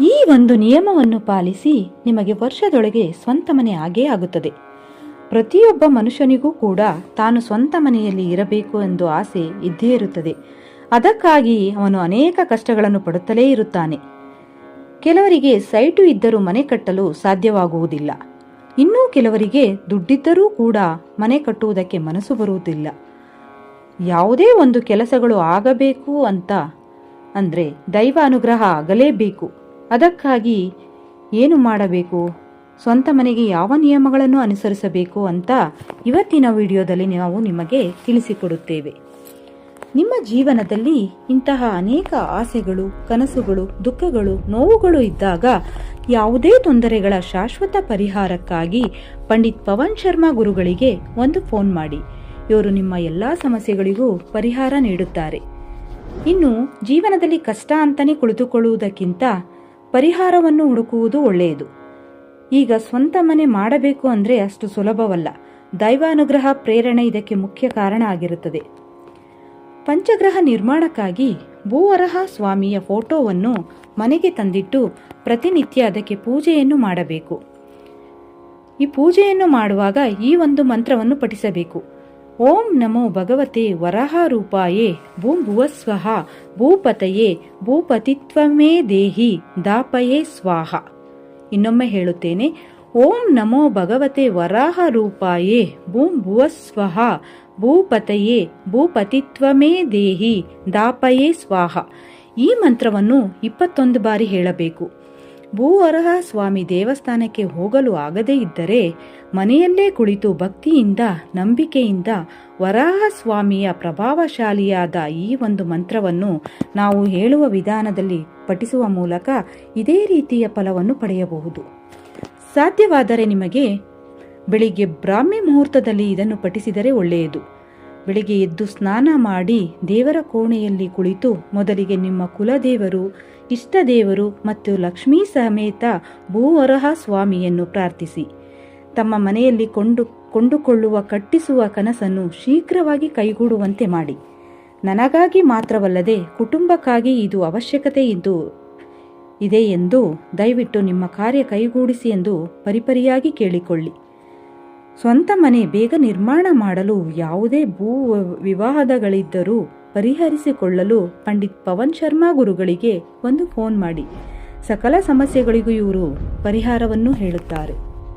ಈ ಒಂದು ನಿಯಮವನ್ನು ಪಾಲಿಸಿ ನಿಮಗೆ ವರ್ಷದೊಳಗೆ ಸ್ವಂತ ಮನೆ ಆಗೇ ಆಗುತ್ತದೆ. ಪ್ರತಿಯೊಬ್ಬ ಮನುಷ್ಯನಿಗೂ ಕೂಡ ತಾನು ಸ್ವಂತ ಮನೆಯಲ್ಲಿ ಇರಬೇಕು ಎಂದು ಆಸೆ ಇದ್ದೇ ಇರುತ್ತದೆ. ಅದಕ್ಕಾಗಿ ಅವನು ಅನೇಕ ಕಷ್ಟಗಳನ್ನು ಪಡುತ್ತಲೇ ಇರುತ್ತಾನೆ. ಕೆಲವರಿಗೆ ಸೈಟು ಇದ್ದರೂ ಮನೆ ಕಟ್ಟಲು ಸಾಧ್ಯವಾಗುವುದಿಲ್ಲ. ಇನ್ನೂ ಕೆಲವರಿಗೆ ದುಡ್ಡಿದ್ದರೂ ಕೂಡ ಮನೆ ಕಟ್ಟುವುದಕ್ಕೆ ಮನಸ್ಸು ಬರುವುದಿಲ್ಲ. ಯಾವುದೇ ಒಂದು ಕೆಲಸಗಳು ಆಗಬೇಕು ಅಂತ ಅಂದರೆ ದೈವ ಅನುಗ್ರಹ ಆಗಲೇಬೇಕು. ಅದಕ್ಕಾಗಿ ಏನು ಮಾಡಬೇಕು? ಸ್ವಂತ ಮನೆಗೆ ಯಾವ ನಿಯಮಗಳನ್ನು ಅನುಸರಿಸಬೇಕು ಅಂತ ಇವತ್ತಿನ ವಿಡಿಯೋದಲ್ಲಿ ನಾವು ನಿಮಗೆ ತಿಳಿಸಿಕೊಡುತ್ತೇವೆ. ನಿಮ್ಮ ಜೀವನದಲ್ಲಿ ಇಂತಹ ಅನೇಕ ಆಸೆಗಳು, ಕನಸುಗಳು, ದುಃಖಗಳು, ನೋವುಗಳು ಇದ್ದಾಗ ಯಾವುದೇ ತೊಂದರೆಗಳ ಶಾಶ್ವತ ಪರಿಹಾರಕ್ಕಾಗಿ ಪಂಡಿತ್ ಪವನ್ ಶರ್ಮಾ ಗುರುಗಳಿಗೆ ಒಂದು ಫೋನ್ ಮಾಡಿ. ಇವರು ನಿಮ್ಮ ಎಲ್ಲ ಸಮಸ್ಯೆಗಳಿಗೂ ಪರಿಹಾರ ನೀಡುತ್ತಾರೆ. ಇನ್ನು ಜೀವನದಲ್ಲಿ ಕಷ್ಟ ಅಂತಲೇ ಕುಳಿತುಕೊಳ್ಳುವುದಕ್ಕಿಂತ ಪರಿಹಾರವನ್ನು ಹುಡುಕುವುದು ಒಳ್ಳೆಯದು. ಈಗ ಸ್ವಂತ ಮನೆ ಮಾಡಬೇಕು ಅಂದರೆ ಅಷ್ಟು ಸುಲಭವಲ್ಲ. ದೈವಾನುಗ್ರಹ, ಪ್ರೇರಣೆ ಇದಕ್ಕೆ ಮುಖ್ಯ ಕಾರಣ ಆಗಿರುತ್ತದೆ. ಪಂಚಗ್ರಹ ನಿರ್ಮಾಣಕ್ಕಾಗಿ ಭೂವರಹ ಸ್ವಾಮಿಯ ಫೋಟೋವನ್ನು ಮನೆಗೆ ತಂದಿಟ್ಟು ಪ್ರತಿನಿತ್ಯ ಅದಕ್ಕೆ ಪೂಜೆಯನ್ನು ಮಾಡಬೇಕು. ಈ ಪೂಜೆಯನ್ನು ಮಾಡುವಾಗ ಈ ಒಂದು ಮಂತ್ರವನ್ನು ಪಠಿಸಬೇಕು. ಓಂ ನಮೋ ಭಗವತೆ ವರಹ ರೂಪಾಯೇ ಭೂಂ ಭುವಸ್ವಹ ಭೂಪತಯೇ, ಭೂಪತಿತ್ವಮೇ ದೇಹಿ, ದಾಪಯೇ ಸ್ವಾಹ. ಇನ್ನೊಮ್ಮೆ ಹೇಳುತ್ತೇನೆ, ಓಂ ನಮೋ ಭಗವತೆ ವರಾಹ ರೂಪಾಯೇ ಭೂಂ ಭೂಪತಯೇ, ಭೂಪತಿತ್ವಮೇ ದೇಹಿ, ದಾಪಯೇ ಸ್ವಾಹ. ಈ ಮಂತ್ರವನ್ನು ಇಪ್ಪತ್ತೊಂದು ಬಾರಿ ಹೇಳಬೇಕು. ಭೂವರಹ ಸ್ವಾಮಿ ದೇವಸ್ಥಾನಕ್ಕೆ ಹೋಗಲು ಆಗದೇ ಇದ್ದರೆ ಮನೆಯಲ್ಲೇ ಕುಳಿತು ಭಕ್ತಿಯಿಂದ, ನಂಬಿಕೆಯಿಂದ ವರಾಹ ಸ್ವಾಮಿಯ ಪ್ರಭಾವಶಾಲಿಯಾದ ಈ ಒಂದು ಮಂತ್ರವನ್ನು ನಾವು ಹೇಳುವ ವಿಧಾನದಲ್ಲಿ ಪಠಿಸುವ ಮೂಲಕ ಇದೇ ರೀತಿಯ ಫಲವನ್ನು ಪಡೆಯಬಹುದು. ಸಾಧ್ಯವಾದರೆ ನಿಮಗೆ ಬೆಳಿಗ್ಗೆ ಬ್ರಾಹ್ಮಿ ಮುಹೂರ್ತದಲ್ಲಿ ಇದನ್ನು ಪಠಿಸಿದರೆ ಒಳ್ಳೆಯದು. ಬೆಳಿಗ್ಗೆ ಎದ್ದು ಸ್ನಾನ ಮಾಡಿ ದೇವರ ಕೋಣೆಯಲ್ಲಿ ಕುಳಿತು ಮೊದಲಿಗೆ ನಿಮ್ಮ ಕುಲದೇವರು, ಇಷ್ಟದೇವರು ಮತ್ತು ಲಕ್ಷ್ಮೀ ಸಮೇತ ಭೂವರಹ ಸ್ವಾಮಿಯನ್ನು ಪ್ರಾರ್ಥಿಸಿ. ತಮ್ಮ ಮನೆಯಲ್ಲಿ ಕೊಂಡು, ಕೊಂಡುಕೊಳ್ಳುವ, ಕಟ್ಟಿಸುವ ಕನಸನ್ನು ಶೀಘ್ರವಾಗಿ ಕೈಗೂಡುವಂತೆ ಮಾಡಿ. ನನಗಾಗಿ ಮಾತ್ರವಲ್ಲದೆ ಕುಟುಂಬಕ್ಕಾಗಿ ಇದು ಅವಶ್ಯಕತೆ ಇದ್ದು ಇದೆ ಎಂದು ದಯವಿಟ್ಟು ನಿಮ್ಮ ಕಾರ್ಯ ಕೈಗೂಡಿಸಿ ಎಂದು ಪರಿಪರಿಯಾಗಿ ಕೇಳಿಕೊಳ್ಳಿ. ಸ್ವಂತ ಮನೆ ಬೇಗ ನಿರ್ಮಾಣ ಮಾಡಲು ಯಾವುದೇ ಭೂ ವಿವಾದಗಳಿದ್ದರೂ ಪರಿಹರಿಸಿಕೊಳ್ಳಲು ಪಂಡಿತ್ ಪವನ್ ಶರ್ಮಾ ಗುರುಗಳಿಗೆ ಒಂದು ಫೋನ್ ಮಾಡಿ. ಸಕಲ ಸಮಸ್ಯೆಗಳಿಗೂ ಇವರು ಪರಿಹಾರವನ್ನು ಹೇಳುತ್ತಾರೆ.